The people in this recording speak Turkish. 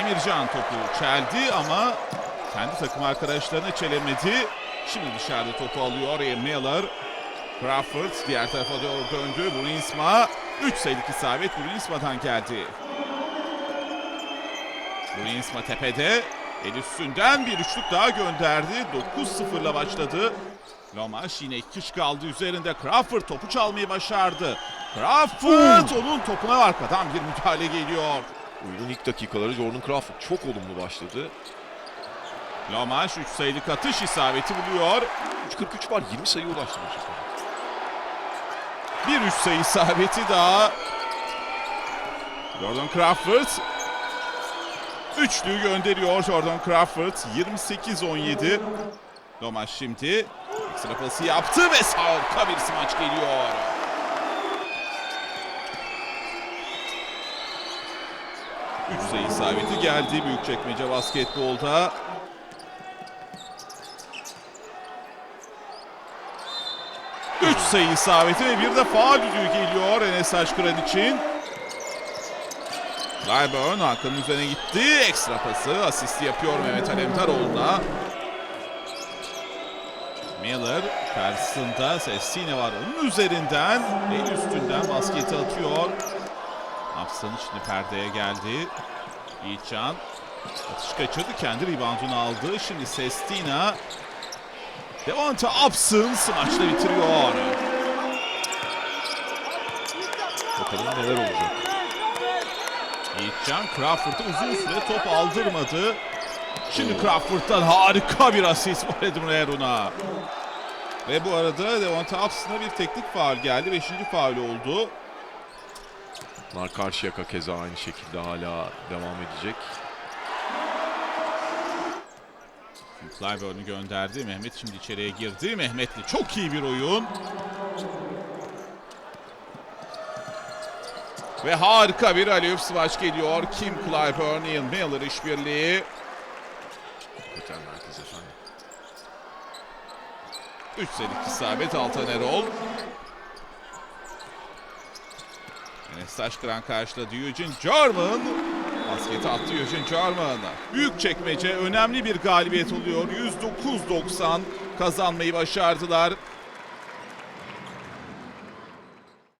Emircan topu çeldi ama kendi takım arkadaşlarına çelemedi. Şimdi dışarıda topu alıyor Ian Miller. Crawford diğer tarafa doğru döndü. Bruinsma 3 sayılık isabet Bruinsma'dan geldi. Bruinsma tepede. El üstünden bir üçlük daha gönderdi. 9-0'la başladı. Lomaş yine iki kişi kaldı üzerinde. Crawford topu çalmayı başardı. Crawford onun topuna arkadan bir müdahale geliyor. Oyunun ilk dakikaları Jordan Crawford çok olumlu başladı. Lomaş 3 sayılık atış isabeti buluyor. 3.43 var 20 sayı ulaştı. Bir üç sayı isabeti daha. Jordan Crawford. Üçlüyü gönderiyor Jordan Crawford. 28-17. Lomaş şimdi ekstra pası yaptı ve harika bir smaç geliyor. Üç sayı isabeti geldi Büyükçekmece basketbolda. Üç sayı isabeti ve bir de faul düdüğü geliyor Enes Taşkıran için. Clyburn Hakan'ın üzerine gitti. Ekstra pası asisti yapıyor Mehmet Alemdaroğlu'na. Miller karşısında Sestine var. Onun üzerinden el üstünden basketi atıyor. Hapsan şimdi perdeye geldi. Yiğitcan atış kaçırdı. Kendi reboundunu aldı. Şimdi Sestina Devante Upson maçta bitiriyor. Bakalım neler olacak. Yiğitcan Crawford'a uzun süre top aldırmadı. Şimdi Crawford'dan harika bir asist var Edmund Erun'a. Ve bu arada Devante Upson'a bir teknik faul geldi. Beşinci faul oldu. Bunlar Karşıyaka keza aynı şekilde hala devam edecek. Clyburn'u gönderdi. Mehmet şimdi içeriye girdi. Mehmet'li çok iyi bir oyun. Ve harika bir alley smaç geliyor. Kim Clyburn, Ian Miller işbirliği. Yeter merkez efendim. 3 sayılık isabet Altan Erol. Enes Taşkıran karşıladı Eugene Jarman. Basketi attı Eugene Jarman. Büyük çekmece önemli bir galibiyet oluyor. 109-90 kazanmayı başardılar.